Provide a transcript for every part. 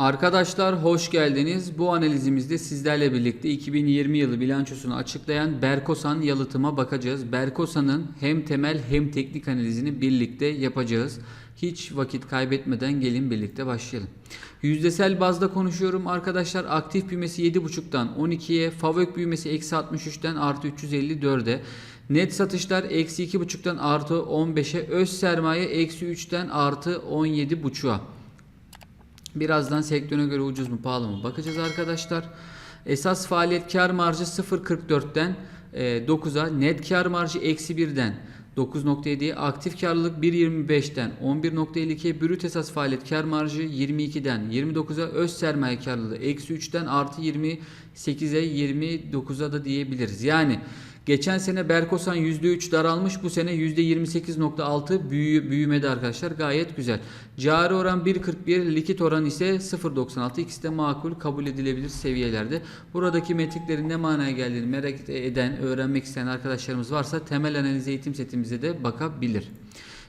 Arkadaşlar hoş geldiniz. Bu analizimizde sizlerle birlikte 2020 yılı bilançosunu açıklayan Berkosan yalıtıma bakacağız. Berkosan'ın hem temel hem teknik analizini birlikte yapacağız. Hiç vakit kaybetmeden gelin birlikte başlayalım. Yüzdesel bazda konuşuyorum arkadaşlar. Aktif büyümesi 7.5'tan 12'ye, FAVÖK büyümesi eksi 63'ten artı 354'e. Net satışlar eksi 2.5'tan artı 15'e, öz sermaye eksi 3'ten artı 17.5'a. Birazdan sektöre göre ucuz mu pahalı mı bakacağız arkadaşlar. Esas faaliyet kar marjı 0.44'ten e, 9'a, net kar marjı eksi 1'den 9.7'ye, aktif karlılık 1.25'ten 11.52'ye, brüt esas faaliyet kar marjı 22'den 29'a, öz sermaye karlılığı eksi 3'ten artı 28'e 29'a da diyebiliriz. Yani Geçen sene Berkosan %3 daralmış. Bu sene %28.6 büyü, büyümedi arkadaşlar. Gayet güzel. Cari oran 1.41, likit oran ise 0.96. İkisi de makul kabul edilebilir seviyelerde. Buradaki metriklerin ne manaya geldiğini merak eden, öğrenmek isteyen arkadaşlarımız varsa temel analiz eğitim setimize de bakabilir.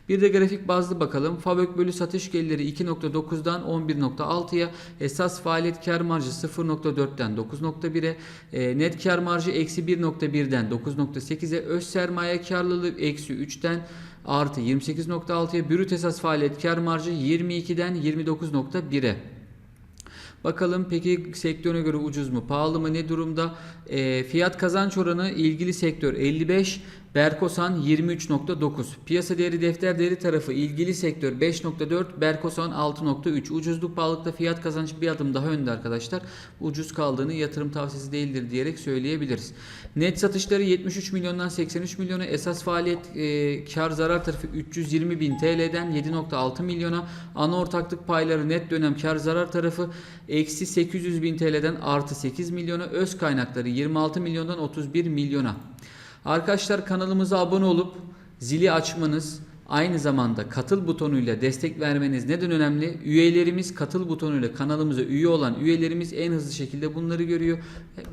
Bir de grafik bazlı bakalım. Fabök bölü satış gelirleri 2.9'dan 11.6'ya, esas faaliyet kar marjı 0.4'ten 9.1'e, e, net kar marjı eksi 1.1'den 9.8'e, öz sermaye karlılığı eksi 3'ten artı 28.6'ya, brüt esas faaliyet kar marjı 22'den 29.1'e. Bakalım peki sektöre göre ucuz mu pahalı mı ne durumda? E, fiyat kazanç oranı ilgili sektör 55, Berkosan 23.9. Piyasa değeri defter değeri tarafı ilgili sektör 5.4, Berkosan 6.3. Ucuzluk pahalılıkta fiyat kazanç bir adım daha önde arkadaşlar. Ucuz kaldığını yatırım tavsiyesi değildir diyerek söyleyebiliriz. Net satışları 73 milyondan 83 milyona, esas faaliyet e, kar zarar tarafı 320 bin TL'den 7.6 milyona, ana ortaklık payları net dönem kar zarar tarafı eksi 800 bin TL'den artı 8 milyona, öz kaynakları 26 milyondan 31 milyona. Arkadaşlar kanalımıza abone olup zili açmanız aynı zamanda katıl butonuyla destek vermeniz neden önemli? Üyelerimiz katıl butonuyla kanalımıza üye olan üyelerimiz en hızlı şekilde bunları görüyor.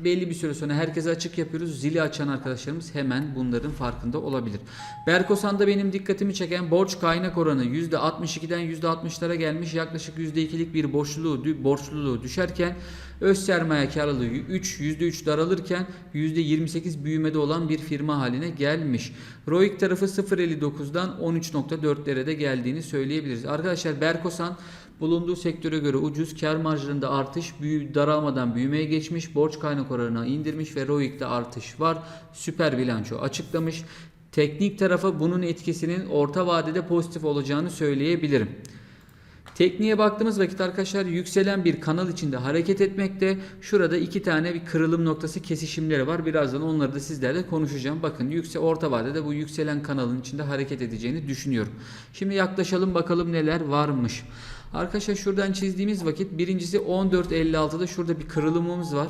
Belli bir süre sonra herkese açık yapıyoruz. Zili açan arkadaşlarımız hemen bunların farkında olabilir. Berkosan'da benim dikkatimi çeken borç kaynak oranı %62'den %60'lara gelmiş. Yaklaşık %2'lik bir borçluluğu, borçluluğu düşerken öz sermaye karlılığı 3 %3 daralırken %28 büyümede olan bir firma haline gelmiş. ROIC tarafı 0.59'dan 13.4'lere de geldiğini söyleyebiliriz. Arkadaşlar Berkosan bulunduğu sektöre göre ucuz kar marjlarında artış büyü, daralmadan büyümeye geçmiş. Borç kaynak oranına indirmiş ve ROIC'te artış var. Süper bilanço açıklamış. Teknik tarafa bunun etkisinin orta vadede pozitif olacağını söyleyebilirim. Tekniğe baktığımız vakit arkadaşlar yükselen bir kanal içinde hareket etmekte. Şurada iki tane bir kırılım noktası kesişimleri var. Birazdan onları da sizlerle konuşacağım. Bakın yüksek orta vadede bu yükselen kanalın içinde hareket edeceğini düşünüyorum. Şimdi yaklaşalım bakalım neler varmış. Arkadaşlar şuradan çizdiğimiz vakit birincisi 14.56'da şurada bir kırılımımız var.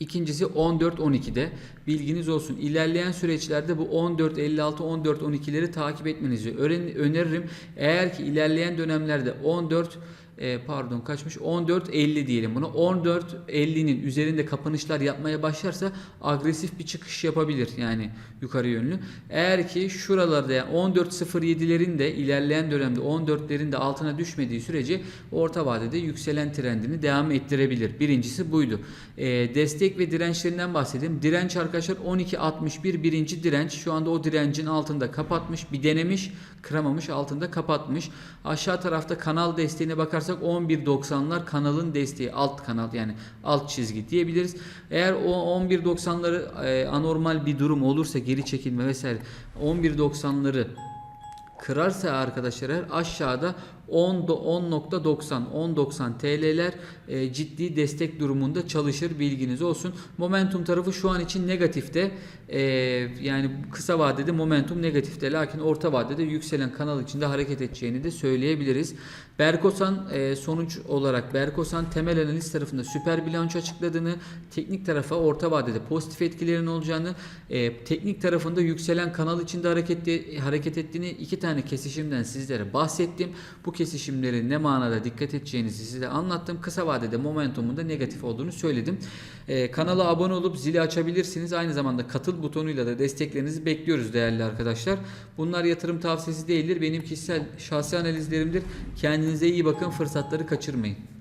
İkincisi 14-12'de bilginiz olsun. İlerleyen süreçlerde bu 14-56-14-12'leri takip etmenizi öneririm. Eğer ki ilerleyen dönemlerde 14 e, pardon kaçmış 14.50 diyelim buna 14.50'nin üzerinde kapanışlar yapmaya başlarsa agresif bir çıkış yapabilir yani yukarı yönlü. Eğer ki şuralarda yani 14.07'lerin de ilerleyen dönemde 14'lerin de altına düşmediği sürece orta vadede yükselen trendini devam ettirebilir. Birincisi buydu. E, destek ve dirençlerinden bahsedeyim. Direnç arkadaşlar 12.61 birinci direnç. Şu anda o direncin altında kapatmış. Bir denemiş kıramamış altında kapatmış. Aşağı tarafta kanal desteğine bakarsak 11.90'lar kanalın desteği alt kanal yani alt çizgi diyebiliriz. Eğer o 11.90'ları e, anormal bir durum olursa geri çekilme vesaire 11.90'ları kırarsa arkadaşlar aşağıda 10 10.90 10.90 TL'ler e, ciddi destek durumunda çalışır bilginiz olsun. Momentum tarafı şu an için negatifte. E, yani kısa vadede momentum negatifte. Lakin orta vadede yükselen kanal içinde hareket edeceğini de söyleyebiliriz. Berkosan e, sonuç olarak Berkosan temel analiz tarafında süper bilanço açıkladığını, teknik tarafa orta vadede pozitif etkilerin olacağını, e, teknik tarafında yükselen kanal içinde hareket hareket ettiğini iki tane kesişimden sizlere bahsettim. Bu kesişimlerin ne manada dikkat edeceğinizi size anlattım. Kısa vadede momentumun da negatif olduğunu söyledim. Ee, kanala abone olup zili açabilirsiniz. Aynı zamanda katıl butonuyla da desteklerinizi bekliyoruz değerli arkadaşlar. Bunlar yatırım tavsiyesi değildir. Benim kişisel şahsi analizlerimdir. Kendinize iyi bakın. Fırsatları kaçırmayın.